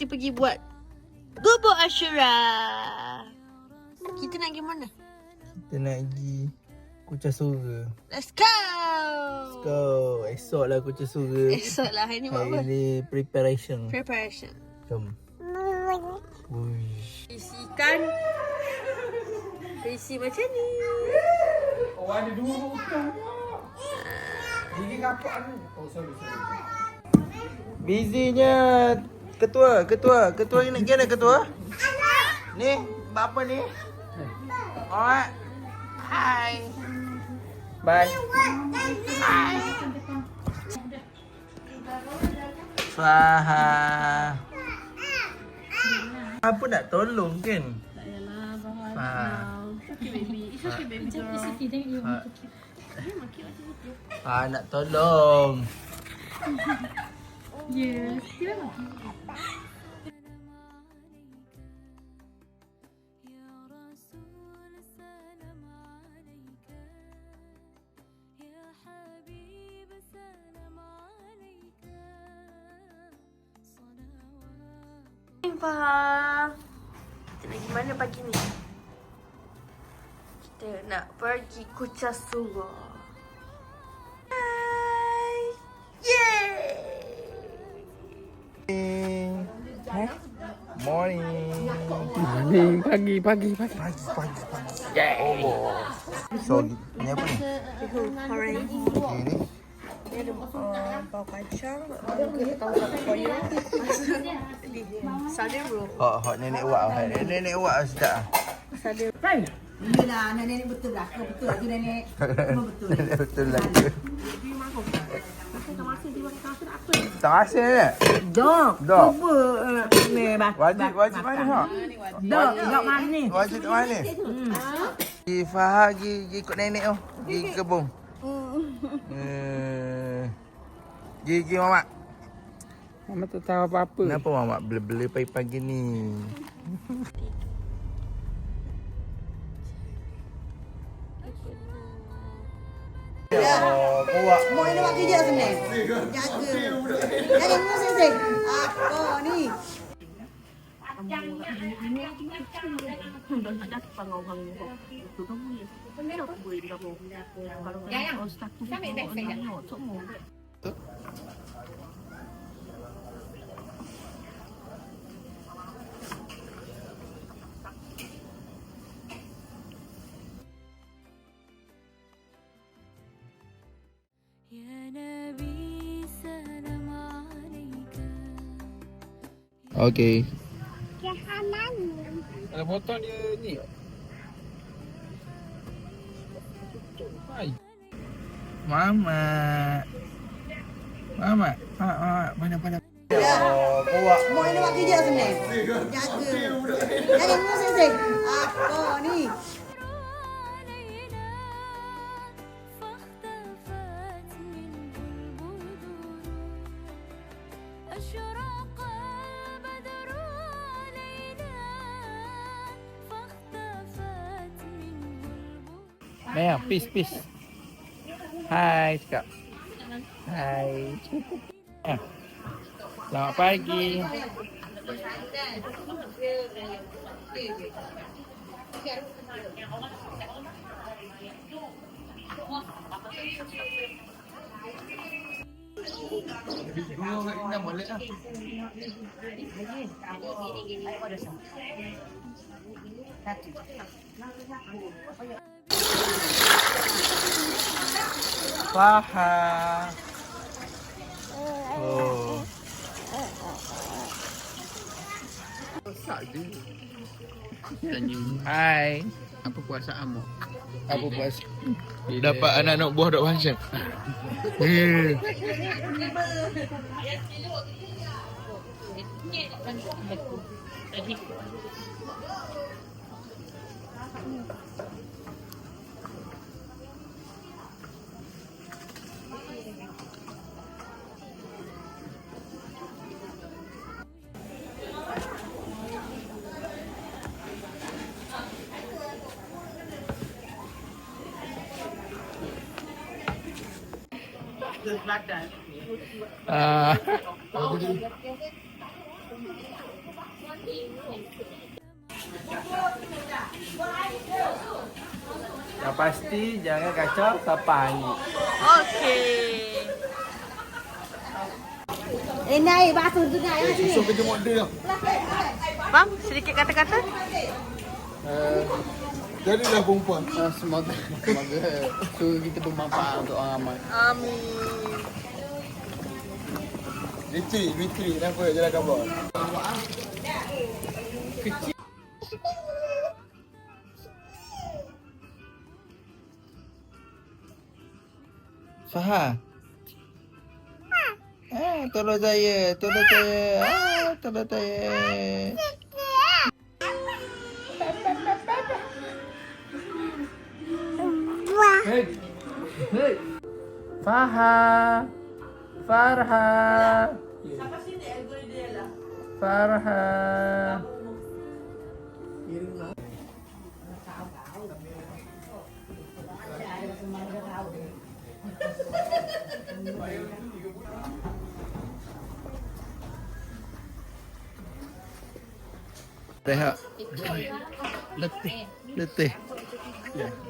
nanti pergi buat Bubuk Ashura. Kita nak pergi mana? Kita nak pergi Kucah Sura. Let's go! Let's go. Esok lah Kucah Sura. Esok lah hari ni buat Hari apa? ni preparation. Preparation. Jom. Uish. Isikan. Isi macam ni. Oh ada dua Gigi kapak ni. Oh sorry sorry. Busynya ketua, ketua, ketua ni nak kena ketua? Ni, buat apa ni? Alright. Hi. Bye. Hi. Faha. Apa nak tolong kan? Tak payahlah bawa. It's okay baby. It's okay baby girl. It's okay. Thank you. Ah, nak tolong. Yes, Kita nak pergi mana pagi ni? Kita nak pergi kucar sungguh. Morning. Morning, pagi, pagi, pagi. Pagi, pagi, pagi. Yeah. Oh. So, ni apa ni? Alright. Okay, ni. Ni ada uh, bau kacang, uh, kita tahu satu koyo. Sade bro. Hot, hot nenek awak. Hot nenek awak sedap. ah. Sade. Yelah, anak nenek betul lah. Kau betul tu nenek. Memang betul. Nenek betul lah. Tak rasa ni? Dok. Dok. Cuba uh, ni bak. Wajib, wajib mana hak? Dok, dok mana ni? Wajib kat mana? Pergi Fahar, pergi, pergi ikut nenek tu. Ke kebun. Eh, Pergi, pergi mamak. Mama tak tahu apa-apa. Kenapa mamak bela-bela pagi-pagi ni? Oh, kuat. Mau ini buat kerja sebenarnya. Jaga. Jaga ni sing-sing. Apa ni? يا Okey. Okay. Ada botol dia ni. Mama. Mama. Ha, ah, ah, mana mana. Ya. Oh, bawa. Mau ini kerja sini. Jaga. Jaga mu sini. Apa ni? Fakta Naya, peace, peace. Hai, cakap. Hai. Eh, selamat pagi. Satu. Fahar. Oh. Hai. Apa puasaanmu? Apa buat? Dapat anak-anak buah dok function. Eh. Ah. Yang pasti jangan kacau sampai. Okey. Eh naik basuh tu naik sini. Susu kerja model. Bang, sedikit kata-kata. Uh, Jadilah perempuan. uh, semoga semoga suruh kita bermanfaat untuk orang ramai. Amin. Litri, litri. Kenapa? Jalan kabar. Faham? Ah, tolong saya, tolong saya. Ah, tolong saya. Hey. Hey. Faha. Farha. Farha. Rehat. Letih. Letih. Demi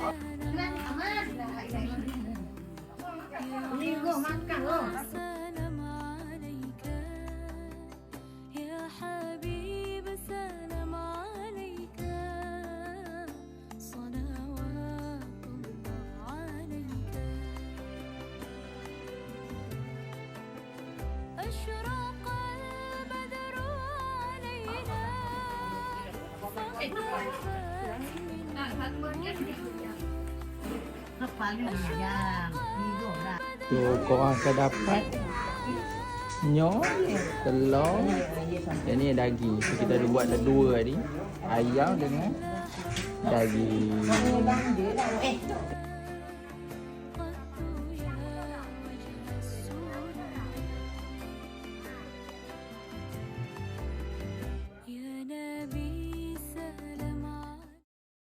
orang ramai. سلام عليك يا حبيب سلام عليك صلوات الله عليك أشرق البدر علينا Tu korang akan dapat Nyor Telur. Dan ni daging. So, Kita ada buat dua tadi Ayam dengan Daging